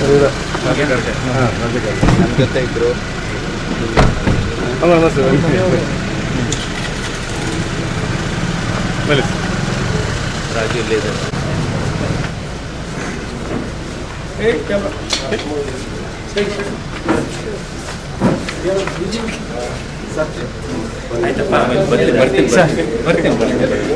ನಮ್ಮ ಜೊತೆ ಇದ್ರು. ರಾಜು ಇಲ್ಲೇ ಇದ್ದಾರೆ. ಆಯ್ತಪ್ಪ ಆಮೇಲೆ ಬರ್ತೀನಿ ಬರ್ತೀನಿ. ಬರ್ತೀನಿ ಬರ್ತೀನಿ. ಬರ್ತೀನಿ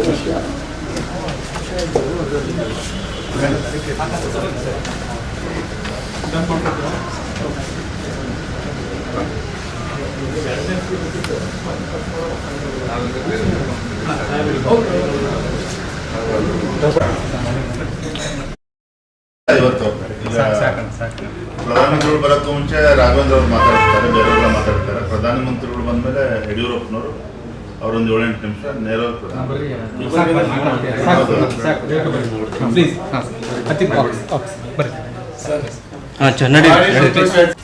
ಇವತ್ತು ಪ್ರಧಾನಮಂತ್ರಿಗಳು ಬರೋಕ್ಕೂ ಮುಂಚೆ ರಾಘವೇಂದ್ರ ಅವರು ಮಾತಾಡ್ತಾರೆ ಬೇರೆಯವ್ರೆಲ್ಲ ಮಾತಾಡ್ತಾರೆ. ಪ್ರಧಾನಮಂತ್ರಿಗಳು ಬಂದ್ಮೇಲೆ ಯಡಿಯೂರಪ್ಪನವರು ಅವರೊಂದು ಏಳೆಂಟು ನಿಮಿಷ ನೇರವಾಗಿ ಪ್ರಧಾನ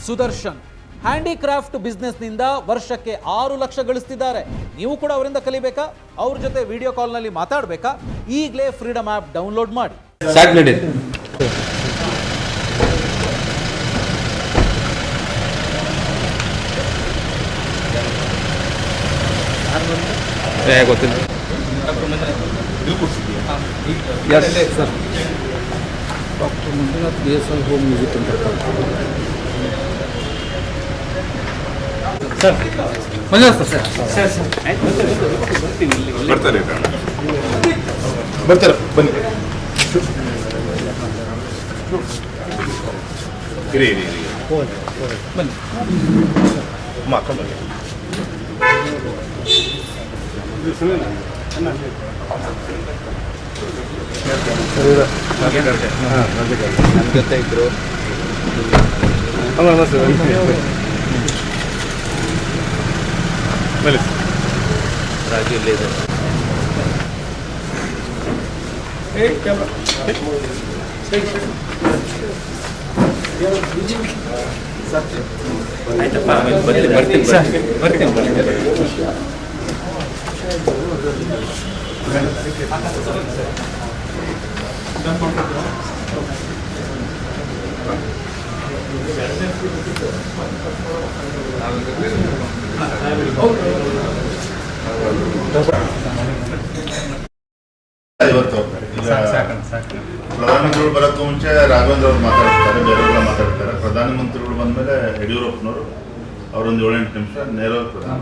ಸುದರ್ಶನ್ ಹ್ಯಾಂಡಿಕ್ರಾಫ್ಟ್ ಬಿಸ್ನೆಸ್ನಿಂದ ವರ್ಷಕ್ಕೆ ಆರು ಲಕ್ಷ ಗಳಿಸ್ತಿದ್ದಾರೆ. ನೀವು ಕೂಡ ಅವರಿಂದ ಕಲಿಬೇಕಾ? ಅವ್ರ ಜೊತೆ ವಿಡಿಯೋ ಕಾಲ್ನಲ್ಲಿ ಮಾತಾಡಬೇಕಾ? ಈಗಲೇ ಫ್ರೀಡಮ್ ಆ್ಯಪ್ ಡೌನ್ಲೋಡ್ ಮಾಡಿ. ಗೊತ್ತಿಲ್ಲ. Doctor Manjunath B S L home music ಅಂತ ಮಂಜುನಾಥ್ ಸರ್ ಬರ್ತಾರೆ ಬರ್ತಾರೆ ಬನ್ನಿ ಇರಿ ಇರಿ ಇರಿ ಬನ್ನಿ ಅಮ್ಮ ಅಕ್ಕ ಬನ್ನಿ ನಮ್ಮ ಜೊತೆ ಇದ್ರು. ರಾಜು ಇಲ್ಲೇ ಇದ್ದಾರೆ ಆಯ್ತಪ್ಪ ಆಮೇಲೆ ಬರ್ತೀನಿ ಬರ್ತೀನಿ ಬರ್ತೀನಿ. ಬರ್ತೀನಿ ಇವತ್ತು ಪ್ರಧಾನಮಂತ್ರಿಗಳು ಬರೋಕ್ಕೂ ಮುಂಚೆ ರಾಘವೇಂದ್ರ ಅವ್ರು ಮಾತಾಡ್ತಾರೆ ಬೇರೆಯವ್ರೆಲ್ಲ ಮಾತಾಡ್ತಾರೆ. ಪ್ರಧಾನಮಂತ್ರಿಗಳು ಬಂದ್ಮೇಲೆ ಯಡಿಯೂರಪ್ಪನವರು ಅವರೊಂದು ಏಳೆಂಟು ನಿಮಿಷ ನೇರವಾಗಿ ಪ್ರಧಾನ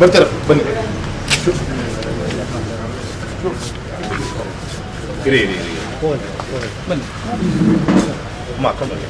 ಬರ್ತಾರೆ? ಬನ್ನಿ. ಇರಿ ಇರಿ ಇರಿ. ಬನ್ನಿ. ಅಕ್ಕ ಬನ್ನಿ.